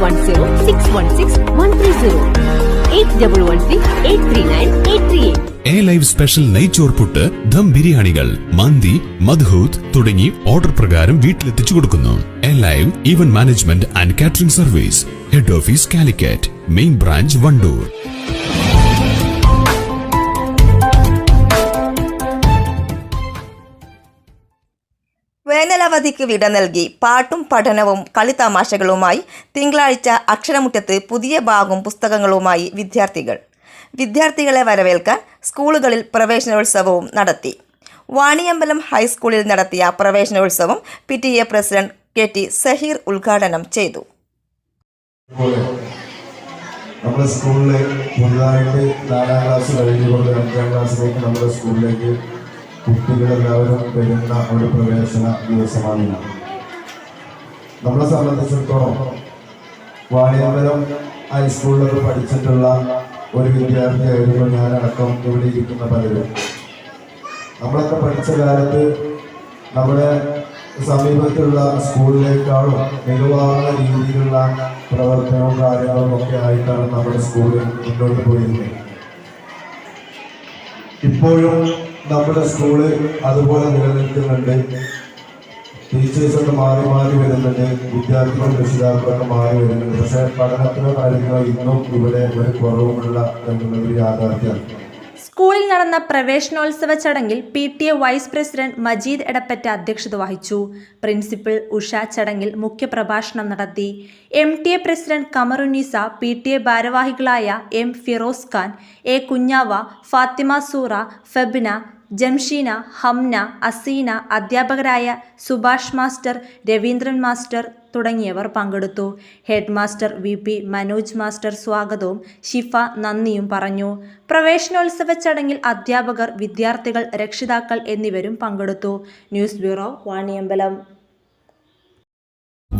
One zero six one six one three zero eight double one six eight three nine eight three eight a live special നെയ്ച്ചോർ പുട്ട് ദം ബിരിയാണികൾ മന്തി മദ്ഹൂത്ത് തുടങ്ങി order പ്രകാരം വീട്ടിലെത്തിച്ചു കൊടുക്കുന്നു. A live event management and catering service head office Calicut main branch Wandoor വേനലവധിക്ക് വിട നൽകി. പാട്ടും പഠനവും കളിതമാശകളുമായി തിങ്കളാഴ്ച അക്ഷരമുറ്റത്ത് പുതിയ ഭാഗവും പുസ്തകങ്ങളുമായി വിദ്യാർത്ഥികൾ. വിദ്യാർത്ഥികളെ വരവേൽക്കാൻ സ്കൂളുകളിൽ പ്രവേശനോത്സവവും നടത്തി. വാണിയമ്പലം ഹൈസ്കൂളിൽ നടത്തിയ പ്രവേശനോത്സവം P T A president K T Saheer ഉദ്ഘാടനം ചെയ്തു. നമ്മുടെ സ്കൂളിൽ പുതുതായിട്ട് നാലാം ക്ലാസ് കഴിഞ്ഞുകൊണ്ട് അഞ്ചാം ക്ലാസ്സിലേക്ക് നമ്മുടെ സ്കൂളിലേക്ക് കുട്ടികളെല്ലാവരും വരുന്ന ഒരു പ്രവേശന ദിവസമാണ്. നമ്മളെ സംബന്ധിച്ചിടത്തോളം വാണിയമ്പലം ഹൈസ്കൂളിലൊക്കെ പഠിച്ചിട്ടുള്ള ഒരു വിദ്യാർത്ഥിയായിരുന്നു ഞാനടക്കം ഇവിടെ ഇരിക്കുന്ന പലരും നമ്മളൊക്കെ പഠിച്ച കാലത്ത് നമ്മുടെ സമീപത്തുള്ള സ്കൂളിലേക്കാളും മികവാർന്ന രീതിയിലുള്ള പ്രവർത്തനവും കാര്യങ്ങളും ഒക്കെ ആയിട്ടാണ് നമ്മുടെ സ്കൂളിൽ മുന്നോട്ട് പോയിരുന്നത് ഇപ്പോഴും നമ്മുടെ സ്കൂൾ അതുപോലെ നിലനിൽക്കുന്നുണ്ട്. ടീച്ചേഴ്സൊക്കെ മാറി മാറി വരുന്നുണ്ട്. വിദ്യാർത്ഥികളും രക്ഷിതാക്കളൊക്കെ മാറി വരുന്നുണ്ട്. പക്ഷേ പഠനത്തിനോ കാര്യങ്ങളോ ഇന്നും ഇവിടെ ഒരു കുറവുമുള്ള എന്നുള്ളൊരു യാഥാർത്ഥ്യമാണ്. സ്കൂളിൽ നടന്ന പ്രവേശനോത്സവ ചടങ്ങിൽ P T A vice president Majeed Edappatta അധ്യക്ഷത വഹിച്ചു. പ്രിൻസിപ്പൽ ഉഷ ചടങ്ങിൽ മുഖ്യപ്രഭാഷണം നടത്തി. M T A president Kamarunneesa P T A ഭാരവാഹികളായ എം ഫിറോസ് ഖാൻ എ കുഞ്ഞാവ ഫാത്തിമ സൂറ ഫെബ്ന ജംഷീന ഹംന അസീന അധ്യാപകരായ സുഭാഷ് മാസ്റ്റർ രവീന്ദ്രൻ മാസ്റ്റർ തുടങ്ങിയവർ പങ്കെടുത്തു. Head master V P Manoj master സ്വാഗതവും ഷിഫ നന്ദിയും പറഞ്ഞു. പ്രവേശനോത്സവ ചടങ്ങിൽ അധ്യാപകർ വിദ്യാർത്ഥികൾ രക്ഷിതാക്കൾ എന്നിവരും പങ്കെടുത്തു. News bureau Vaniyambalam.